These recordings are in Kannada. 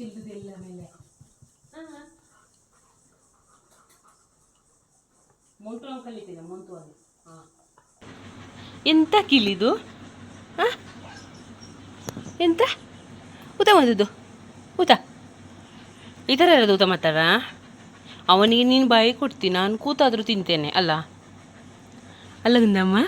ಮೇಲೆ. ಮೊಂಟು ನಾವು ಕಲಿತೀನಿ ಮೊಂಟು ಅದು ಹಾಂ. ಎಂತ ಕಿಲಿದು? ಎಂತ? ಊತ ಬಂದದ್ದು. ಊತ. ಈ ಥರ ಇರೋದು ಊತ ಮಾತಾಡ ಅವನಿಗೆ ನೀನು ಬಾಯಿ ಕೊಡ್ತೀನಿ ನಾನು ಕೂತಾದರೂ ತಿಂತೇನೆ ಅಲ್ಲ? ಅಲ್ಲ ಗುಂದಮ್ಮ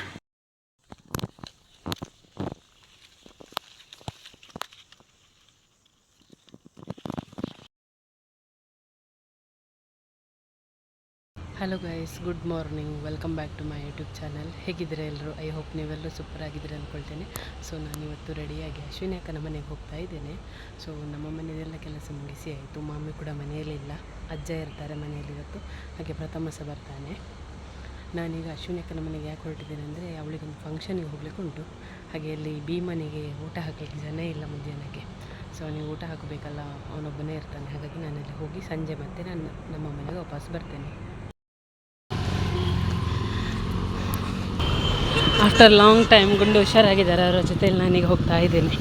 hello guys good morning welcome back to my YouTube channel ಹೇಗಿದ್ದೀರಾ ಎಲ್ಲರೂ? ಐ ಹೋಪ್ ನೀವೆಲ್ಲರೂ ಸೂಪರ್ ಆಗಿದ್ದೀರಾ ಅಂದ್ಕೊಳ್ತೇನೆ ಸೊ ನಾನಿವತ್ತು ರೆಡಿಯಾಗಿ ಅಶ್ವಿನಿ ಅಕ್ಕನ ಮನೆಗೆ ಹೋಗ್ತಾ ಇದ್ದೇನೆ. ಸೊ ನಮ್ಮ ಮನೆಯಲ್ಲೆಲ್ಲ ಕೆಲಸ ಮುಗಿಸಿ ಆಯಿತು. ಮಾಮಿ ಕೂಡ ಮನೆಯಲ್ಲಿಲ್ಲ ಅಜ್ಜ ಇರ್ತಾರೆ ಮನೆಯಲ್ಲಿ ಇವತ್ತು. ಹಾಗೆ ಪ್ರಥಮ ಸಹ ಬರ್ತಾನೆ. ನಾನೀಗ ಅಶ್ವಿನಿ ಅಕ್ಕನ ಮನೆಗೆ ಯಾಕೆ ಹೊರಟಿದ್ದೇನೆ ಅಂದರೆ, ಅವಳಿಗೊಂದು ಫಂಕ್ಷನಿಗೆ ಹೋಗ್ಲಿಕ್ಕೆ ಉಂಟು. ಹಾಗೆ ಅಲ್ಲಿ ಬಿ ಭೀಮನಿಗೆ ಊಟ ಹಾಕಲಿಕ್ಕೆ ಜನ ಇಲ್ಲ ಮಧ್ಯಾಹ್ನಕ್ಕೆ. ಸೊ ಅವನಿಗೆ ಊಟ ಹಾಕಬೇಕಲ್ಲ, ಅವನೊಬ್ಬನೇ ಇರ್ತಾನೆ. ಹಾಗಾಗಿ ನಾನಲ್ಲಿ ಹೋಗಿ ಸಂಜೆ ಮತ್ತೆ ನಾನು ನಮ್ಮ ಮನೆಗೆ ವಾಪಸ್ ಬರ್ತೇನೆ. ಆಫ್ಟರ್ ಲಾಂಗ್ ಟೈಮ್ ಗುಂಡು ಹುಷಾರಾಗಿದ್ದಾರೆ ಅವರ ಜೊತೆಯಲ್ಲಿ ನಾನೀಗ ಹೋಗ್ತಾ ಇದ್ದೇನೆ.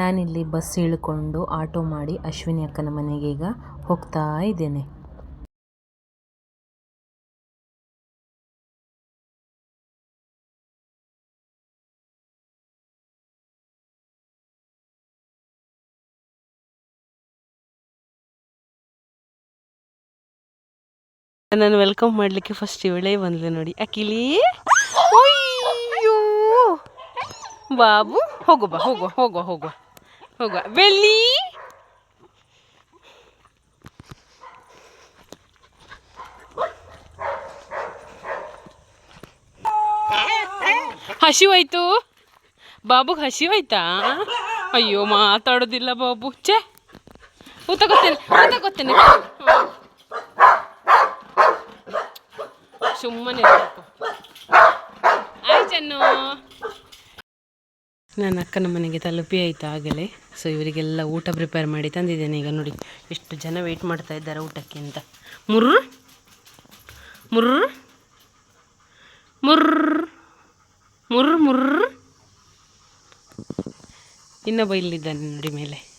ನಾನಿಲ್ಲಿ ಬಸ್ ಇಳ್ಕೊಂಡು ಆಟೋ ಮಾಡಿ ಅಶ್ವಿನಿ ಅಕ್ಕನ ಮನೆಗೆ ಈಗ ಹೋಗ್ತಾ ಇದ್ದೇನೆ. ನಾನು ವೆಲ್ಕಮ್ ಮಾಡ್ಲಿಕ್ಕೆ ಫಸ್ಟ್ ಇವಳೇ ಬಂದ್ಲೆ ನೋಡಿ. ಅಕಿಲಿ ಅಯ್ಯೋ! ಬಾಬು, ಹೋಗು ಬಾ ಹೋಗುವ ಹೋಗುವ ಹೋಗುವ ಹೋಗುವ. ಬೆಲ್ಲಿ ಹಸಿವಾಯ್ತು? ಬಾಬುಗೆ ಹಸಿವಾಯ್ತಾ? ಅಯ್ಯೋ, ಮಾತಾಡೋದಿಲ್ಲ ಬಾಬು. ಛೇ! ಊತ ಗೊತ್ತೇನೆ ಊತ ಗೊತ್ತೇನೆ. ಸುಮ್ಮನೆ ಆಯ್ತು ಚೆನ್ನು. ನನ್ನ ಅಕ್ಕನ ಮನೆಗೆ ತಲುಪಿ ಆಯಿತು ಆಗಲೇ. ಸೊ ಇವರಿಗೆಲ್ಲ ಊಟ ಪ್ರಿಪೇರ್ ಮಾಡಿ ತಂದಿದ್ದೇನೆ. ಈಗ ನೋಡಿ, ಎಷ್ಟು ಜನ ವೆಯ್ಟ್ ಮಾಡ್ತಾ ಇದ್ದಾರೆ ಊಟಕ್ಕೆ ಅಂತ. ಮುರ್ರ ಮುರ್ರ, ಮುರ್ರ್ ಮುರ್ರ್ ಮುರ್ರ್. ಇನ್ನೊಬ್ಬ ಇಲ್ಲಿದ್ದಾನೆ ನೋಡಿ ಮೇಲೆ.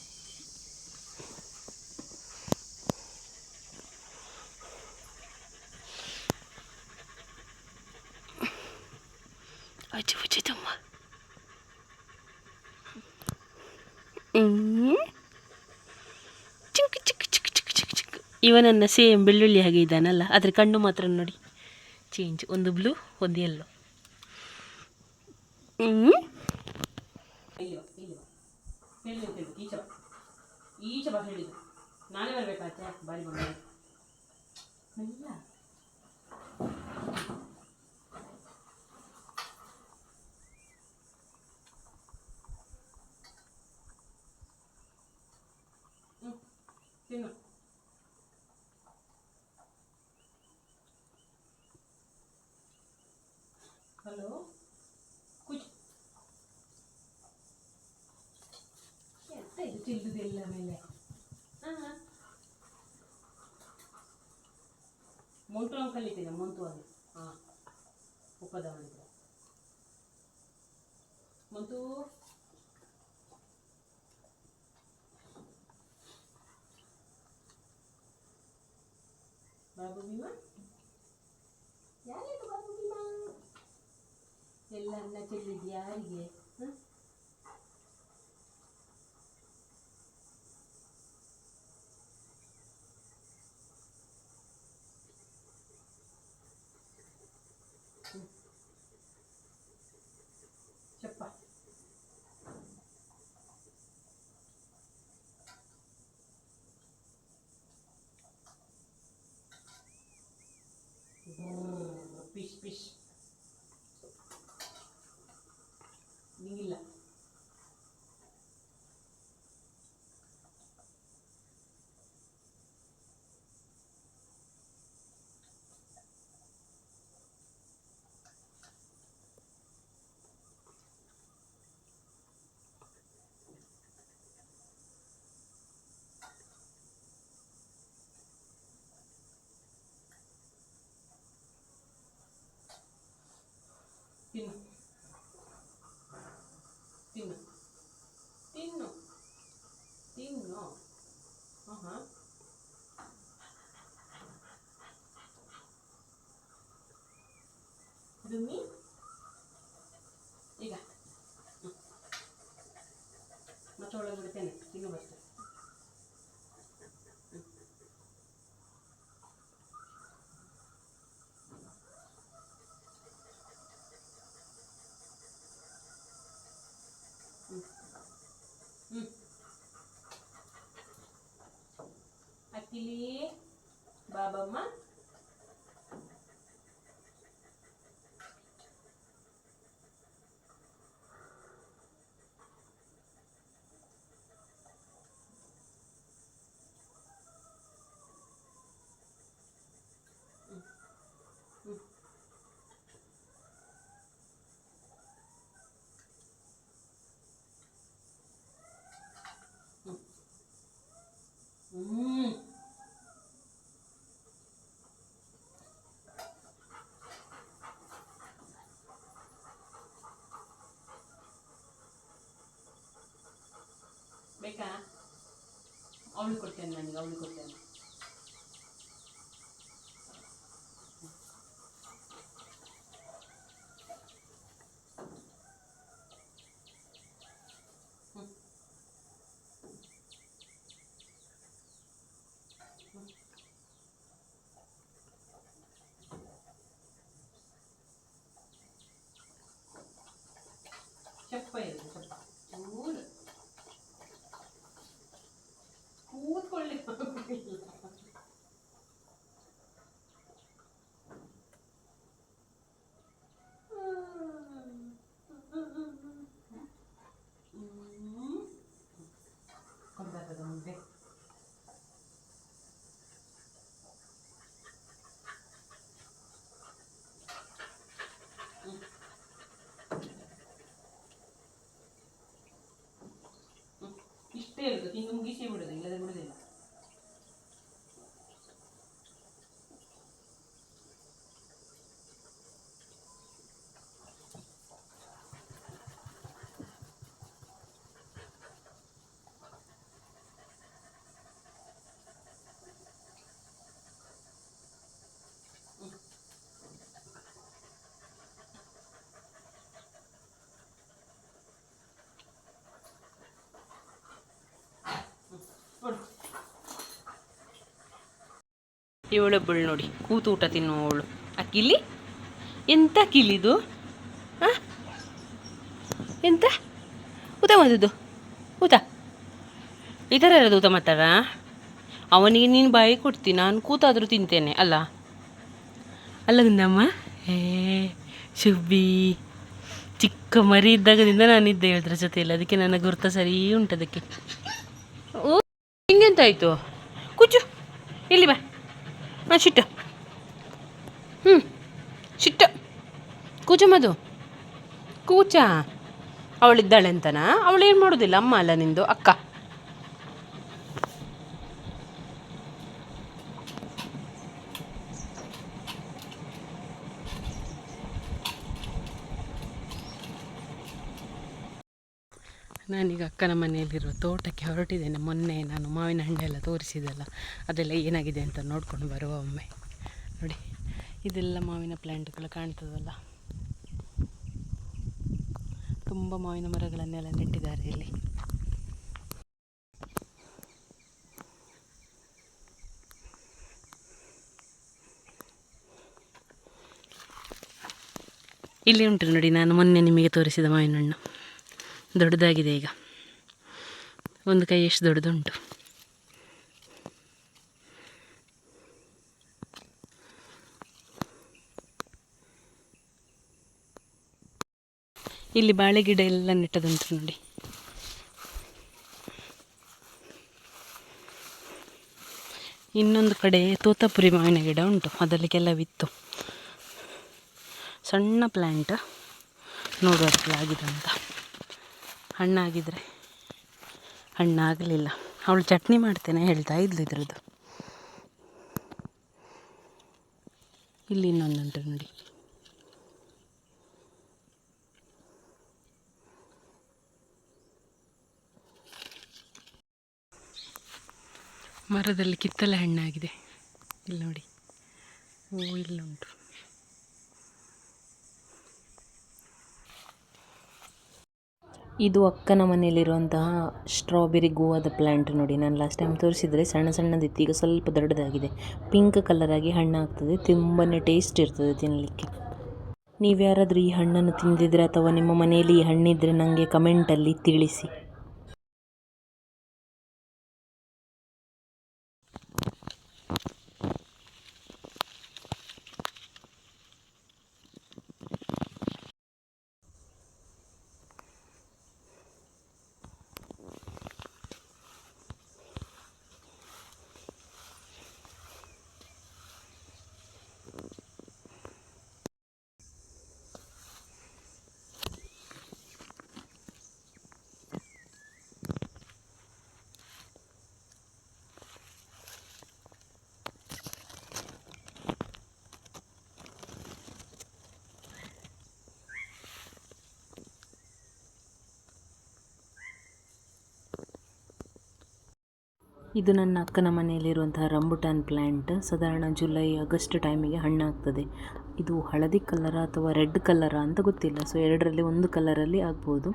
ಇವನನ್ನ ಸೇಮ್ ಬೆಳ್ಳುಳ್ಳಿ ಹಾಗೆ ಇದ್ದಾನಲ್ಲ, ಆದರೆ ಕಣ್ಣು ಮಾತ್ರ ನೋಡಿ. ಚೇಂಜ್ ಒಂದು ಬ್ಲೂ ಒಂದು ಎಲ್ಲೋ ಈಚೆ ಬಾ ಹೇಳಿದ್ದು. ನಾನೇ ಬರಬೇಕಾಚೆ ಬಾರಿ ಬಂದ? ಅದು ಹಾಂ ಉಪ್ಪದ ಮಾಡಿದ್ರೆ ಮೊಂಟು ಬಾಬು ಭೀಮ? ಯಾರಿದು ಬಾಬು ಭೀಮ? ಎಲ್ಲ ಅನ್ನ ಚೆಲ್ಲಿದ್ದು ಯಾರಿಗೆ? Peace, peace. ಬೇಕಾ ಅವಳು ಕೊಡ್ತೇನೆ ನನಗೆ ಅವಳು ಕೊಡ್ತೇನೆ ಚಪ್ಪ ಇದೆ ಇಷ್ಟೇ ಇರೋದು ತಿಂದು ಮುಗಿಸೇ ಬಿಡೋದು ಇಲ್ಲದೆ ಬಿಡೋದಿಲ್ಲ ನೋಡು ಇವಳೊಬ್ಬಳು ನೋಡಿ ಕೂತು ಊಟ ತಿನ್ನುವವಳು. ಆ ಕಿಲಿ? ಎಂಥ ಕಿಲಿದು ಹಾಂ ಎಂತ? ಊತ ಬಂದದ್ದು ಊಟ ಈ ಥರ ಇರೋದು ಊತ ಮಾತಾಡ ಅವನಿಗೆ ನೀನು ಬಾಯಿ ಕೊಡ್ತೀನಿ ನಾನು ಕೂತಾದರೂ ತಿಂತೇನೆ, ಅಲ್ಲ? ಅಲ್ಲ ಗುಂದಮ್ಮ ಏ ಶುಬ್ಬಿ. ಚಿಕ್ಕ ಮರಿ ಇದ್ದಾಗದಿಂದ ನಾನಿದ್ದೆ ಹೇಳಿದ್ರ ಜೊತೆಯಲ್ಲಿ. ಅದಕ್ಕೆ ನನ್ನ ಗುರ್ತ ಸರಿ ಉಂಟು ಅದಕ್ಕೆ. ಓ, ಹಿಂಗೆಂತಾಯ್ತು? ಕುಚ್ಚು ಇಲ್ಲಿ ಬಾ. ಹಾಂ ಶಿಟ್ಟು ಹ್ಞೂ ಶಿಟ್ಟು ಕೂಚ ಮದು ಕೂಚ? ಅವಳಿದ್ದಾಳೆ ಅಂತನಾ ಅವಳೇನು ಮಾಡೋದಿಲ್ಲ? ಅಮ್ಮ ಅಲ್ಲ ನಿಂದು? ಅಕ್ಕ? ನಾನೀಗ ಅಕ್ಕನ ಮನೆಯಲ್ಲಿರುವ ತೋಟಕ್ಕೆ ಹೊರಟಿದ್ದೇನೆ. ಮೊನ್ನೆ ನಾನು ಮಾವಿನ ಹಣ್ಣೆಲ್ಲ ತೋರಿಸಿದೆಲ್ಲ ಅದೆಲ್ಲ ಏನಾಗಿದೆ ಅಂತ ನೋಡ್ಕೊಂಡು ಬರುವ ಒಮ್ಮೆ. ನೋಡಿ, ಇದೆಲ್ಲ ಮಾವಿನ ಪ್ಲ್ಯಾಂಟ್ಗಳು ಕಾಣ್ತದಲ್ಲ. ತುಂಬ ಮಾವಿನ ಮರಗಳನ್ನೆಲ್ಲ ನೆಟ್ಟಿದ್ದಾರೆ ಇಲ್ಲಿ. ಇಲ್ಲಿ ಉಂಟು ನೋಡಿ, ನಾನು ಮೊನ್ನೆ ನಿಮಗೆ ತೋರಿಸಿದ ಮಾವಿನ ಹಣ್ಣು. ದೊಡ್ಡದಾಗಿದೆ ಈಗ. ಒಂದು ಕೈ ಎಷ್ಟು ದೊಡ್ಡದುಂಟು. ಇಲ್ಲಿ ಬಾಳೆ ಗಿಡ ಎಲ್ಲ ನೆಟ್ಟದಂತ ನೋಡಿ. ಇನ್ನೊಂದು ಕಡೆ ತೋತಾಪುರಿ ಮಾವಿನ ಗಿಡ ಉಂಟು, ಅದರಲ್ಲಿ ಕೆಲವಿತ್ತು. ಸಣ್ಣ ಪ್ಲ್ಯಾಂಟ್ ನೋಡುವ ಆಗಿದೆ ಅಂತ. ಹಣ್ಣಾಗಿದ್ರೆ. ಹಣ್ಣಾಗಲಿಲ್ಲ. ಅವಳು ಚಟ್ನಿ ಮಾಡ್ತೇನೆ ಹೇಳ್ತಾ ಇದ್ಲು ಇದ್ರದ್ದು. ಇಲ್ಲಿ ಇನ್ನೊಂದುಂಟು ನೋಡಿ. ಮರದಲ್ಲಿ ಕಿತ್ತಲೆ ಹಣ್ಣಾಗಿದೆ. ಇಲ್ಲಿ ನೋಡಿ. ಹೂ, ಇಲ್ಲುಂಟು. ಇದು ಅಕ್ಕನ ಮನೆಯಲ್ಲಿರುವಂತಹ ಸ್ಟ್ರಾಬೆರಿ ಗೋವಾದ ಪ್ಲ್ಯಾಂಟ್ ನೋಡಿ. ನಾನು ಲಾಸ್ಟ್ ಟೈಮ್ ತೋರಿಸಿದರೆ ಸಣ್ಣ ಸಣ್ಣದಿತ್ತು ಈಗ ಸ್ವಲ್ಪ ದೊಡ್ಡದಾಗಿದೆ. ಪಿಂಕ್ ಕಲರ್ ಆಗಿ ಹಣ್ಣಾಗ್ತದೆ ತುಂಬಾ ಟೇಸ್ಟ್ ಇರ್ತದೆ ತಿನ್ನಲಿಕ್ಕೆ ನೀವು ಯಾರಾದರೂ ಈ ಹಣ್ಣನ್ನು ತಿಂದಿದ್ರೆ ಅಥವಾ ನಿಮ್ಮ ಮನೆಯಲ್ಲಿ ಈ ಹಣ್ಣಿದ್ರೆ ನನಗೆ ಕಮೆಂಟಲ್ಲಿ ತಿಳಿಸಿ. ಇದು ನನ್ನ ಅಕ್ಕನ ಮನೆಯಲ್ಲಿರುವಂತಹ ರಂಬುಟಾನ್ ಪ್ಲ್ಯಾಂಟ್ ಸಾಧಾರಣ ಜುಲೈ, ಆಗಸ್ಟ್ ಟೈಮಿಗೆ ಹಣ್ಣಾಗ್ತದೆ. ಇದು ಹಳದಿ ಕಲರ ಅಥವಾ ರೆಡ್ ಕಲರ ಅಂತ ಗೊತ್ತಿಲ್ಲ. ಸೊ, ಎರಡರಲ್ಲಿ ಒಂದು ಕಲರಲ್ಲಿ ಆಗ್ಬೋದು.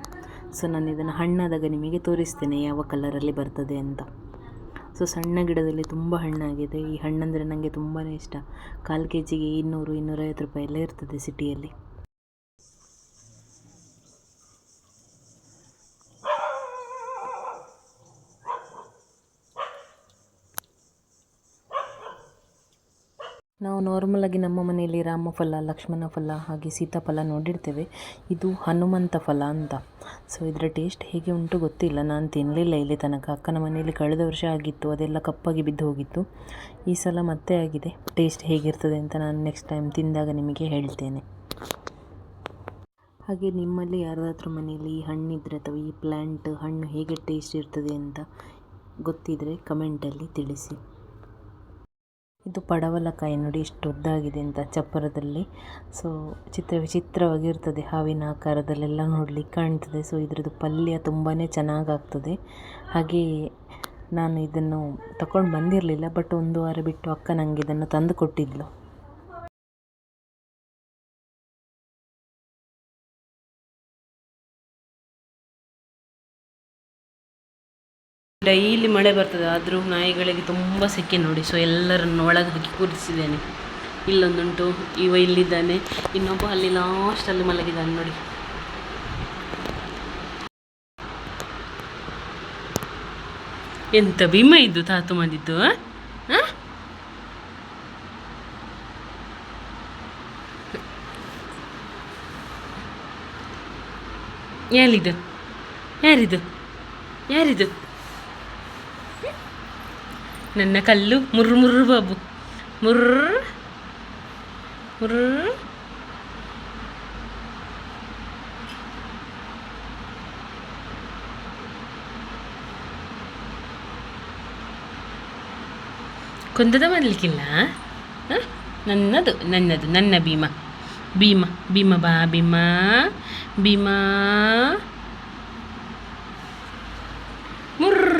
ಸೊ, ನಾನು ಇದನ್ನು ಹಣ್ಣಾದಾಗ ನಿಮಗೆ ತೋರಿಸ್ತೇನೆ ಯಾವ ಕಲರಲ್ಲಿ ಬರ್ತದೆ ಅಂತ. ಸೊ, ಸಣ್ಣ ಗಿಡದಲ್ಲಿ ತುಂಬ ಹಣ್ಣಾಗಿದೆ. ಈ ಹಣ್ಣಂದರೆ ನನಗೆ ತುಂಬಾ ಇಷ್ಟ. ಕಾಲು ಕೆ ಜಿಗೆ ಇನ್ನೂರು, ಇನ್ನೂರೈವತ್ತು ರೂಪಾಯಿ ಎಲ್ಲ ಇರ್ತದೆ ಸಿಟಿಯಲ್ಲಿ ನಾವು ನಾರ್ಮಲಾಗಿ ನಮ್ಮ ಮನೆಯಲ್ಲಿ ರಾಮಫಲ, ಲಕ್ಷ್ಮಣ ಫಲ ಹಾಗೆ ಸೀತಾಫಲ ನೋಡಿರ್ತೇವೆ. ಇದು ಹನುಮಂತ ಫಲ ಅಂತ. ಸೊ ಇದರ ಟೇಸ್ಟ್ ಹೇಗೆ ಉಂಟು ಗೊತ್ತಿಲ್ಲ. ನಾನು ತಿನ್ನಲಿಲ್ಲ ಇಲ್ಲಿ ತನಕ. ಅಕ್ಕನ ಮನೆಯಲ್ಲಿ ಕಳೆದ ವರ್ಷ ಆಗಿತ್ತು. ಅದೆಲ್ಲ ಕಪ್ಪಾಗಿ ಬಿದ್ದು ಹೋಗಿತ್ತು. ಈ ಸಲ ಮತ್ತೆ ಆಗಿದೆ. ಟೇಸ್ಟ್ ಹೇಗಿರ್ತದೆ ಅಂತ ನಾನು ನೆಕ್ಸ್ಟ್ ಟೈಮ್ ತಿಂದಾಗ ನಿಮಗೆ ಹೇಳ್ತೇನೆ. ಹಾಗೆ ನಿಮ್ಮಲ್ಲಿ ಯಾರಾದರೂ ಮನೆಯಲ್ಲಿ ಈ ಹಣ್ಣಿದ್ರೆ ಅಥವಾ ಈ ಪ್ಲ್ಯಾಂಟ್ ಹಣ್ಣು ಹೇಗೆ ಟೇಸ್ಟ್ ಇರ್ತದೆ ಅಂತ ಗೊತ್ತಿದ್ದರೆ ಕಮೆಂಟಲ್ಲಿ ತಿಳಿಸಿ. ಇದು ಪಡವಲಕಾಯಿ ನೋಡಿ, ಎಷ್ಟು ಉದ್ದಾಗಿದೆ ಅಂತ ಚಪ್ಪರದಲ್ಲಿ. ಸೊ ಚಿತ್ರ ವಿಚಿತ್ರವಾಗಿರ್ತದೆ, ಹಾವಿನ ಆಕಾರದಲ್ಲೆಲ್ಲ ನೋಡ್ಲಿಕ್ಕೆ ಕಾಣ್ತದೆ. ಸೊ ಇದರದ್ದು ಪಲ್ಯ ತುಂಬಾ ಚೆನ್ನಾಗಾಗ್ತದೆ. ಹಾಗೆ ನಾನು ಇದನ್ನು ತಕೊಂಡು ಬಂದಿರಲಿಲ್ಲ ಬಟ್ ಒಂದು ವಾರ ಬಿಟ್ಟು ಅಕ್ಕ ನನಗೆ ಇದನ್ನು ತಂದು ಕೊಟ್ಟಿದ್ಲು. ಡೈಲಿ ಮಳೆ ಬರ್ತದೆ, ಆದರೂ ನಾಯಿಗಳಿಗೆ ತುಂಬ ಸೆಕೆ ನೋಡಿ. ಸೊ ಎಲ್ಲರನ್ನು ಒಳಗೆ ಹಾಕಿ ಕೂರಿಸಿದ್ದೇನೆ. ಇಲ್ಲೊಂದುಂಟು, ಇವ ಇಲ್ಲಿದ್ದಾನೆ. ಇನ್ನೊಬ್ಬ ಅಲ್ಲಿ ಲಾಸ್ಟಲ್ಲಿ ಮಲಗಿದ್ದಾನೆ ನೋಡಿ. ಎಂತ ಭೀಮ ಇದ್ದು ತಾತು? ಆ? ಯಾರಿದು? ಯಾರಿದು? ಯಾರಿದು? ನನ್ನ ಕಲ್ಲು ಮುರ್ರು ಮುರ್ರು ಬಾಬು ಮುರ್ರ ಮುರ್ರ ಕೊಂದದ ಮಾಡಲಿಕ್ಕಿಲ್ಲ ನನ್ನದು ನನ್ನದು ನನ್ನ ಭೀಮ ಭೀಮ ಭೀಮ ಬಾ ಭೀಮ ಭೀಮ ಮುರ್ರ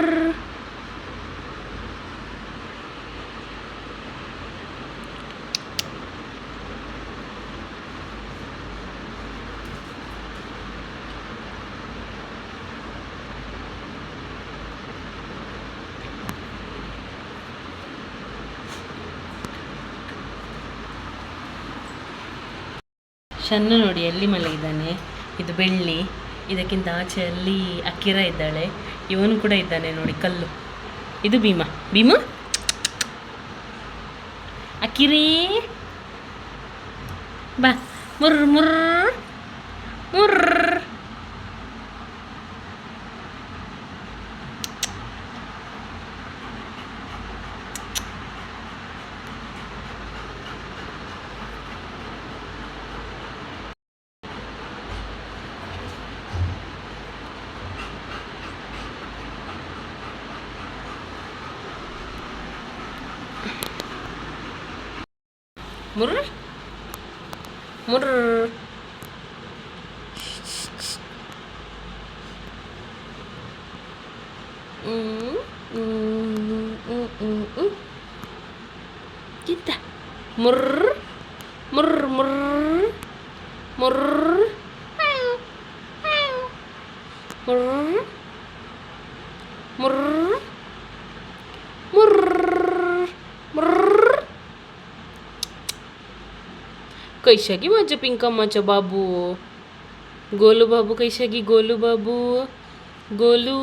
ಶನ್ನು ನೋಡಿ ಎಲ್ಲಿ ಮಲಗಿದ್ದಾನೆ ಇದು ಬೆಳ್ಳಿ. ಇದಕ್ಕಿಂತ ಆಚೆ ಅಲ್ಲಿ ಅಕ್ಕಿರ ಇದ್ದಾಳೆ. ಇವನು ಕೂಡ ಇದ್ದಾನೆ ನೋಡಿ, ಕಲ್ಲು. ಇದು ಭೀಮ. ಭೀಮ? ಅಕ್ಕಿರಿ. ಬಾ. ಮುರ್ ಮುರ್ ಮುರ್ರ್. ಮುರ್ರ್ ಮುರ್ರ್ ಹ್ಮ್, ಹ್ಮ್, ಹ್ಮ್, ಹ್ಮ್, ಹ್ಮ್. ಕಿತ್ತ ಮುರ್ರ್ ಮುರ್ರ್ ಮುರ್ರ್ ಮುರ್ರ್ ಮುರ್ರ್ કૈશાગી મજો પિંકમમાં છો બાબુ ગોલુ બાબુ કૈશાગી ગોલુ બાબુ ગોલુ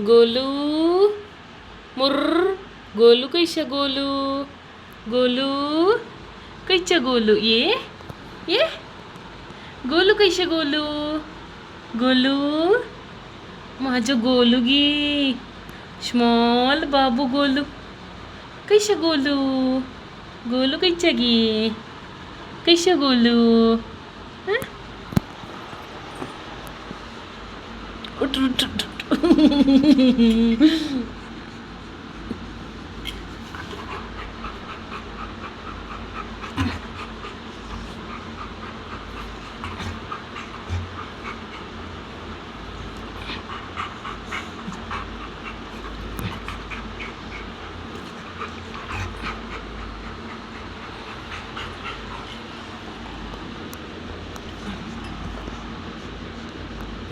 ગોલુ મુર ગોલુ કૈશા ગોલુ ગોલુ કૈચા ગોલુ એ એ ગોલુ કૈશા ગોલુ ગોલુ માજો ગોલુ ગી સ્મોલ બાબુ ગોલુ કૈશા ગોલુ ગોલુ કૈચા ગી Kaixa Gulu. Huh?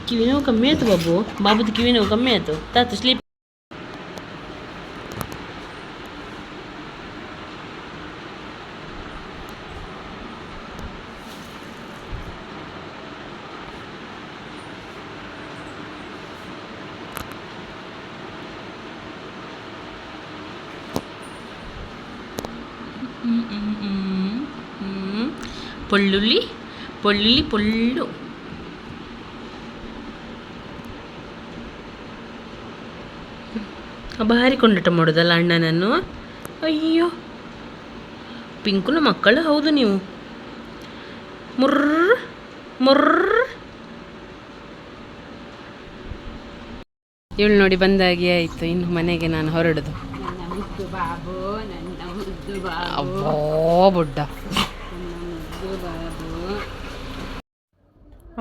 కివినో కమ్మే తు బాబు బాబుది కివినో కమ్మే తు తాత స్లీప్ పొల్లుల్లి పొల్లుల్లి పొల్లు ಭಾರಿ ಕೊಂಡಟ ಮಾಡೋದಲ್ಲ ಅಣ್ಣನನ್ನು? ಅಯ್ಯೋ ಪಿಂಕುನ ಮಕ್ಕಳು ಹೌದು ನೀವು. ಮುರ್ರ್ ಮುರ್ರ್. ಇವಳು ನೋಡಿ ಬಂದಾಗೆ ಆಯಿತು ಇನ್ನು ಮನೆಗೆ ನಾನು ಹೊರಡುದು. ಅವ್ವೋ ಬುಡ್ಡ.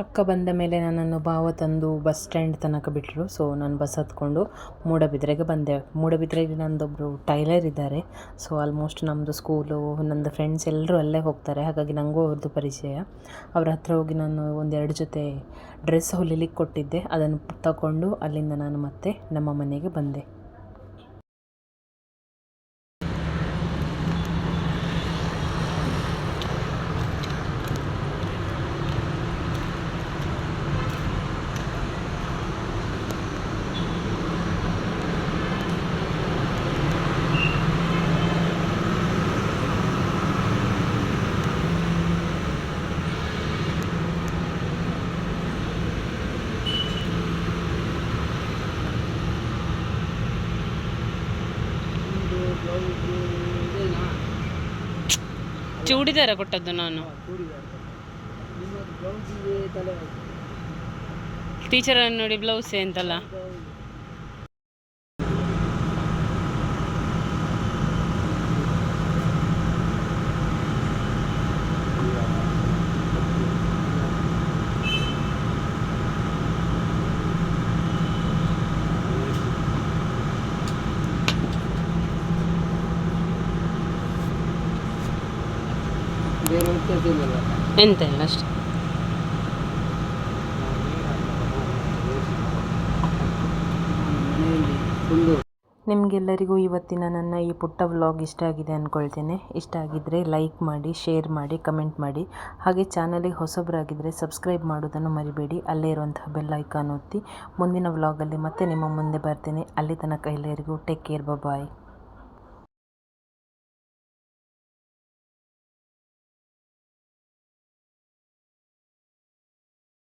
ಅಕ್ಕ ಬಂದ ಮೇಲೆ ನನ್ನನ್ನು ಭಾವ ತಂದು ಬಸ್ ಸ್ಟ್ಯಾಂಡ್ ತನಕ ಬಿಟ್ಟರು ಸೊ ನಾನು ಬಸ್ ಹತ್ಕೊಂಡು ಮೂಡಬಿದ್ರೆಗೆ ಬಂದೆ. ಮೂಡಬಿದ್ರೆಗೆ ನಂದೊಬ್ಬರು ಟೈಲರ್ ಇದ್ದಾರೆ. ಸೊ ಆಲ್ಮೋಸ್ಟ್ ನಮ್ಮದು ಸ್ಕೂಲು ನಂದು ಫ್ರೆಂಡ್ಸ್ ಎಲ್ಲರೂ ಅಲ್ಲೇ ಹೋಗ್ತಾರೆ. ಹಾಗಾಗಿ ನನಗೂ ಅವ್ರದ್ದು ಪರಿಚಯ. ಅವ್ರ ಹತ್ರ ಹೋಗಿ ನಾನು ಒಂದೆರಡು ಜೊತೆ ಡ್ರೆಸ್ ಹೊಲಿಲಿಕ್ಕೆ ಕೊಟ್ಟಿದ್ದೆ. ಅದನ್ನು ತಗೊಂಡು ಅಲ್ಲಿಂದ ನಾನು ಮತ್ತೆ ನಮ್ಮ ಮನೆಗೆ ಬಂದೆ. ಚೂಡಿದಾರ ಕೊಟ್ಟದ್ದು ನಾನು. ಟೀಚರನ್ನು ನೋಡಿ ಬ್ಲೌಸ್ ಅಂತಲ್ಲ ಎಂತ ಇಲ್ಲ ಅಷ್ಟೇ. ನಿಮಗೆಲ್ಲರಿಗೂ ಇವತ್ತಿನ ನನ್ನ ಈ ಪುಟ್ಟ ವ್ಲಾಗ್ ಇಷ್ಟ ಆಗಿದೆ ಅಂದ್ಕೊಳ್ತೇನೆ ಇಷ್ಟ ಆಗಿದ್ದರೆ ಲೈಕ್ ಮಾಡಿ ಶೇರ್ ಮಾಡಿ ಕಮೆಂಟ್ ಮಾಡಿ. ಹಾಗೆ ಚಾನಲಿಗೆ ಹೊಸಬರಾಗಿದ್ದರೆ ಸಬ್ಸ್ಕ್ರೈಬ್ ಮಾಡೋದನ್ನು ಮರಿಬೇಡಿ. ಅಲ್ಲೇ ಇರುವಂತಹ ಬೆಲ್ ಐಕಾನ್ ಒತ್ತಿ. ಮುಂದಿನ ವ್ಲಾಗಲ್ಲಿ ಮತ್ತೆ ನಿಮ್ಮ ಮುಂದೆ ಬರ್ತೇನೆ. ಅಲ್ಲಿ ತನಕ ಎಲ್ಲರಿಗೂ ಟೇಕ್ ಕೇರ್ ಬಾಯ್